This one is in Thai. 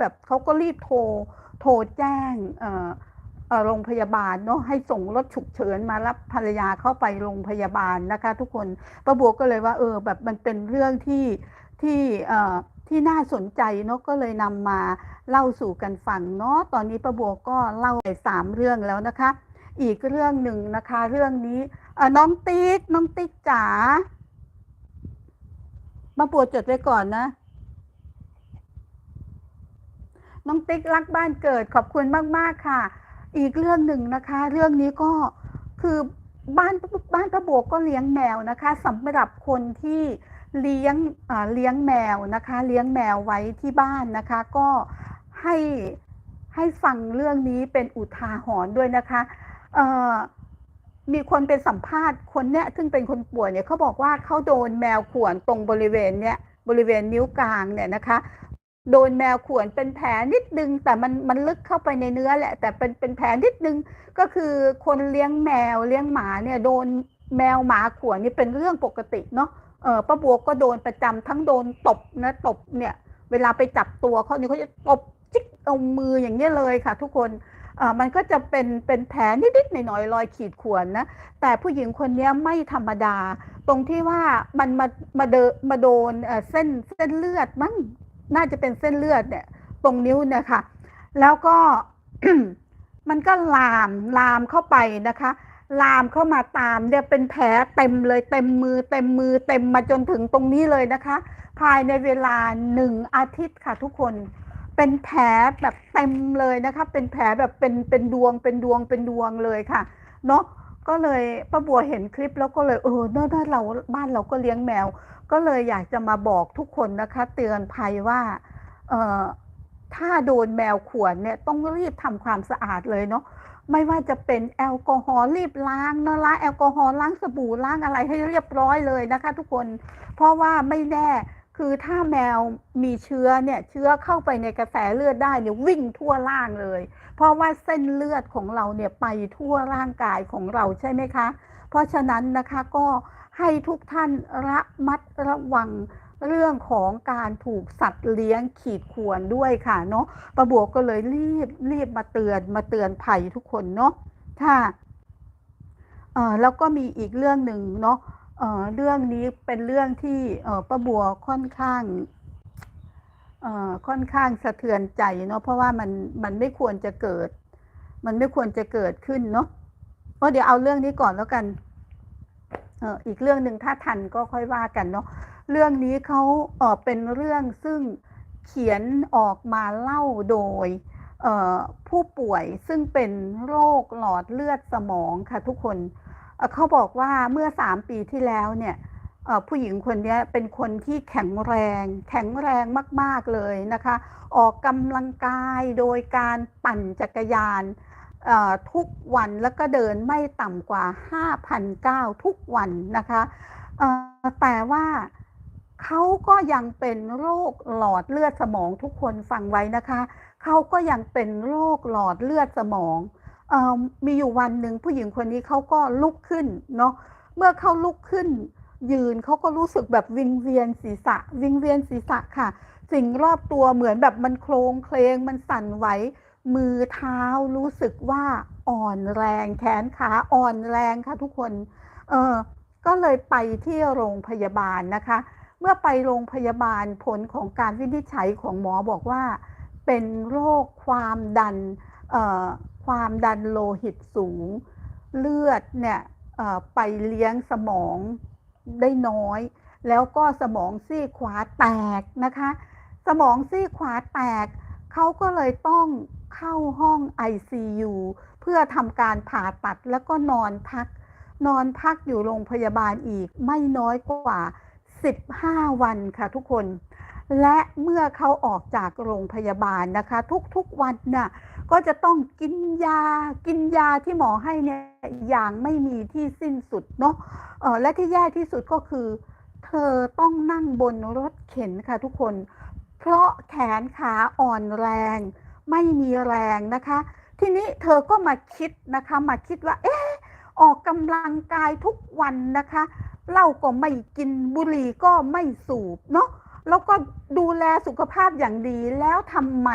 แบบเขาก็รีบโทรโทรแจ้งโรงพยาบาลเนาะให้ส่งรถฉุกเฉินมารับภรรยาเข้าไปโรงพยาบาลนะคะ ทุกคนป้าบัวก็เลยว่าเออแบบมันเป็นเรื่องที่ที่ที่น่าสนใจเนาะก็เลยนำมาเล่าสู่กันฟังเนาะตอนนี้ป้าบัวก็เล่าไปสามเรื่องแล้วนะคะ อีกเรื่องหนึ่งนะคะ เรื่องนี้น้องติ๊กน้องติ๊กจ๋าป้าบัวจดไว้ก่อนนะ น้องติ๊กรักบ้านเกิดขอบคุณมาก ๆ ค่ะ อีกเรื่องหนึ่งนะคะ เรื่องนี้ก็คือบ้านบ้านป้าบัวก็เลี้ยงแมวนะคะสำหรับคนที่เลี้ยงเลี้ยงแมวนะคะ เลี้ยงแมวไว้ที่บ้านนะคะ ก็ให้ให้ฟังเรื่องนี้เป็นอุทาหรณ์ด้วยนะคะมีคนไปสัมภาษณ์คนเนี้ยซึ่งเป็นคนป่วยเนี่ยเขาบอกว่าเขาโดนแมวข่วนตรงบริเวณเนี้ยบริเวณนิ้วกลางเนี่ยนะคะ โดนแมวข่วนเป็นแผลนิดนึง แต่มันมันลึกเข้าไปในเนื้อแหละ แต่เป็นเป็นแผลนิดนึงก็คือคนเลี้ยงแมวเลี้ยงหมาเนี่ยโดนแมวหมาข่วนนี่เป็นเรื่องปกติเนาะเออป้าบัวก็โดนประจำทั้งโดนตบนะตบเนี่ย เวลาไปจับตัวเขาเนี่ยเขาจะตบจิกเอามืออย่างเงี้ยเลยค่ะ ทุกคนเออมันก็จะเป็นเป็นแผลนิดๆหน่อยๆรอยขีดข่วนนะแต่ผู้หญิงคนนี้ไม่ธรรมดา ตรงที่ว่ามันมามาเดมาโดนเอ่อเส้นเส้นเลือดมั้ง น่าจะเป็นเส้นเลือดเนี่ย ตรงนิ้วเนี่ยค่ะ แล้วก็มันก็ลามลามเข้าไปนะคะ ลามเข้ามาตามเนี่ยเป็นแผลเต็มเลยเต็มมือเต็มมือเต็มมาจนถึงตรงนี้เลยนะคะ ภายในเวลาหนึ่งอาทิตย์ค่ะทุกคนเป็นแผลแบบเต็มเลยนะคะ เป็นแผลแบบเป็นเป็นดวงเป็นดวงเป็นดวงเลยค่ะ เนาะ ก็เลยป้าบัวเห็นคลิปแล้วก็เลยเออนอะถ้าเราบ้านเราก็เลี้ยงแมว ก็เลยอยากจะมาบอกทุกคนนะคะ เตือนภัยว่าเอ่อถ้าโดนแมวข่วนเนี่ยต้องรีบทำความสะอาดเลยเนาะไม่ว่าจะเป็นแอลกอฮอล์รีบล้างนะล้างแอลกอฮอล์ล้างสบู่ล้างอะไรให้เรียบร้อยเลยนะคะ ทุกคนเพราะว่าไม่แน่ คือถ้าแมวมีเชื้อเนี่ยเชื้อเข้าไปในกระแสเลือดได้เนี่ยวิ่งทั่วร่างเลย เพราะว่าเส้นเลือดของเราเนี่ยไปทั่วร่างกายของเราใช่ไหมคะ เพราะฉะนั้นนะคะก็ให้ทุกท่านระมัดระวังเรื่องของการถูกสัตว์เลี้ยงขีดข่วนด้วยค่ะเนาะประบวกก็เลยรีบรีบมาเตือนมาเตือนภัยทุกคนเนาะค่ะเออแล้วก็มีอีกเรื่องหนึ่งเนาะ เรื่องนี้เป็นเรื่องที่ป้าบัวค่อนข้างค่อนข้างสะเทือนใจเนาะเพราะว่ามันมันไม่ควรจะเกิด มันไม่ควรจะเกิดขึ้นเนาะก็เดี๋ยวเอาเรื่องนี้ก่อนแล้วกันเอออีกเรื่องหนึ่งถ้าทันก็ค่อยว่ากันเนาะเรื่องนี้เขาเออเป็นเรื่องซึ่งเขียนออกมาเล่าโดยผู้ป่วยซึ่งเป็นโรคหลอดเลือดสมองค่ะทุกคน เขาบอกว่าเมื่อสามปีที่แล้วเนี่ยผู้หญิงคนนี้เป็นคนที่แข็งแรง แข็งแรงมาก ๆ เลยนะคะ ออกกำลังกายโดยการปั่นจักรยานทุกวันแล้วก็เดินไม่ต่ำกว่า 5,009ทุกวันนะคะแต่ว่าเขาก็ยังเป็นโรคหลอดเลือดสมองทุกคนฟังไว้นะคะ เขาก็ยังเป็นโรคหลอดเลือดสมอง มีอยู่วันหนึ่งผู้หญิงคนนี้เขาก็ลุกขึ้นเนาะเมื่อเขาลุกขึ้น ยืนเขาก็รู้สึกแบบวิงเวียนศีรษะ วิงเวียนศีรษะค่ะ สิ่งรอบตัวเหมือนแบบมันโครงเคลงมันสั่นไหวมือเท้ารู้สึกว่าอ่อนแรงแขนขาอ่อนแรงค่ะทุกคนเออก็เลยไปที่โรงพยาบาลนะคะ เมื่อไปโรงพยาบาลผลของการวินิจฉัยของหมอบอกว่า เป็นโรคความดันเอ่อความดันโลหิตสูง เลือดเนี่ยไปเลี้ยงสมองได้น้อย แล้วก็สมองซีกขวาแตกนะคะ สมองซีกขวาแตก เขาก็เลยต้องเข้าห้อง ICU เพื่อทำการผ่าตัดแล้วก็นอนพัก นอนพักอยู่โรงพยาบาลอีกไม่น้อยกว่า 15 วันค่ะทุกคน และเมื่อเขาออกจากโรงพยาบาลนะคะ ทุกๆวันน่ะก็จะต้องกินยากินยาที่หมอให้เนี่ยอย่างไม่มีที่สิ้นสุดเนาะเออและที่แย่ที่สุดก็คือ เธอต้องนั่งบนรถเข็นค่ะทุกคน เพราะแขนขาอ่อนแรง ไม่มีแรงนะคะ ทีนี้เธอก็มาคิดนะคะ มาคิดว่า เอ๊ะออกกำลังกายทุกวันนะคะเหล้าก็ไม่กินบุหรี่ก็ไม่สูบเนาะ แล้วก็ดูแลสุขภาพอย่างดีแล้วทำไม